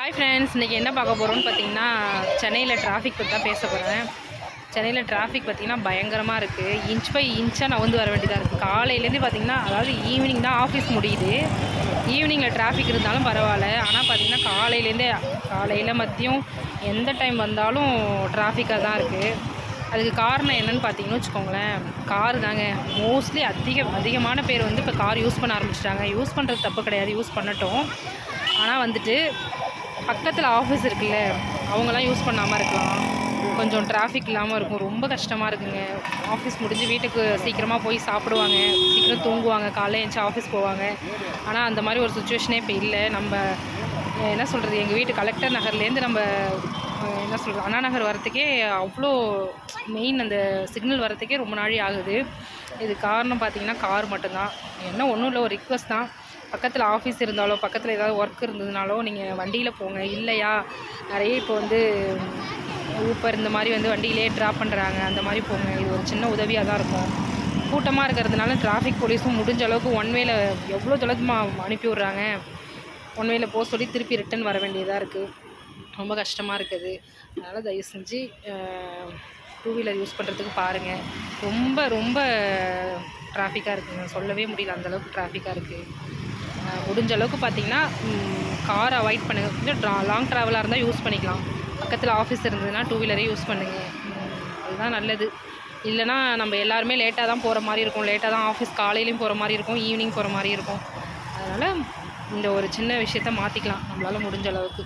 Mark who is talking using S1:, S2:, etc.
S1: Hi friends இன்றைக்கி என்ன பார்க்க போகிறோம்னு பார்த்தீங்கன்னா சென்னையில் டிராஃபிக் பற்றி தான் பேச போகிறேன் சென்னையில் டிராஃபிக் பார்த்திங்கன்னா பயங்கரமாக இருக்குது இன்ச் பை இன்ச்சாக நான் வந்து வர வேண்டியதாக இருக்குது காலையிலேருந்து பார்த்தீங்கன்னா அதாவது ஈவினிங் தான் ஆஃபீஸ் முடியுது. ஈவினிங்கில் டிராஃபிக் இருந்தாலும் பரவாயில்ல. ஆனால் பார்த்திங்கன்னா காலையிலேருந்தே காலையில் மதியம் எந்த டைம் வந்தாலும் டிராஃபிக்காக தான் இருக்குது அதுக்கு காரணம் என்னன்னு பார்த்தீங்கன்னு வச்சுக்கோங்களேன். கார் தாங்க. மோஸ்ட்லி அதிக அதிகமான பேர் வந்து இப்போ கார் யூஸ் பண்ண ஆரம்பிச்சிட்டாங்க. யூஸ் பண்ணுறது தப்பு கிடையாது. யூஸ் பண்ணட்டும். ஆனால் வந்துட்டு பக்கத்தில் ஆஃபீஸ் இருக்குல்ல அவங்களாம் யூஸ் பண்ணாமல் இருக்கலாம். கொஞ்சம் டிராஃபிக் இல்லாமல் இருக்கும். ரொம்ப கஷ்டமாக இருக்குங்க. ஆஃபீஸ் முடிஞ்சு வீட்டுக்கு சீக்கிரமாக போய் சாப்பிடுவாங்க. சீக்கிரம் தூங்குவாங்க. காலையில் எழுந்துச்சி ஆஃபீஸ் போவாங்க. ஆனால் அந்த மாதிரி ஒரு சுச்சுவேஷனே இப்போ இல்லை. நம்ம என்ன சொல்கிறது எங்கள் வீட்டு கலெக்டர் நகர்லேருந்து நம்ம என்ன சொல்கிறது அண்ணா நகர் வரத்துக்கே அவ்வளோ மெயின் அந்த சிக்னல் வரத்துக்கே ரொம்ப நாளே ஆகுது. இது காரணம் பார்த்திங்கன்னா கார் மட்டும்தான். என்ன ஒன்றும் இல்லை. ஒரு ரிக்வஸ்ட் தான். பக்கத்தில் ஆஃபீஸ் இருந்தாலோ பக்கத்தில் ஏதாவது ஒர்க் இருந்ததுனாலோ நீங்கள் வண்டியில் போங்க. இல்லையா? நிறைய இப்போ வந்து ஊப்பர் இந்த மாதிரி வந்து வண்டியிலே ட்ராப் பண்ணுறாங்க அந்த மாதிரி போங்க. இது ஒரு சின்ன உதவியாக தான் இருக்கும். கூட்டமாக இருக்கிறதுனால டிராஃபிக் போலீஸும் முடிஞ்ச அளவுக்கு ஒன் வேல எவ்வளோ தொலைமா அனுப்பி விட்றாங்க? ஒன் வேல போக சொல்லி திருப்பி ரிட்டன் வர வேண்டியதாக இருக்குது ரொம்ப கஷ்டமாக இருக்குது. அதனால் தயவு செஞ்சு டூ வீலர் யூஸ் பண்ணுறதுக்கு பாருங்கள் ரொம்ப ரொம்ப டிராஃபிக்காக இருக்குங்க. சொல்லவே முடியல அந்தளவுக்கு டிராஃபிக்காக இருக்குது முடிஞ்ச அளவுக்கு பார்த்தீங்கன்னா கார் அவாய்ட் பண்ணுங்கள் கொஞ்சம் ட்ரா லாங் ட்ராவலாக இருந்தால் யூஸ் பண்ணிக்கலாம். பக்கத்தில் ஆஃபீஸ் இருந்ததுன்னா டூ வீலரே யூஸ் பண்ணுங்கள் அதுதான் நல்லது. இல்லைனா நம்ம எல்லாருமே லேட்டாக தான் போகிற மாதிரி இருக்கும். லேட்டாக தான் ஆஃபீஸ் காலையிலையும் போகிற மாதிரி இருக்கும். ஈவினிங் போகிற மாதிரி இருக்கும். அதனால் இந்த ஒரு சின்ன விஷயத்த மாற்றிக்கலாம் நம்மளால் முடிஞ்ச அளவுக்கு.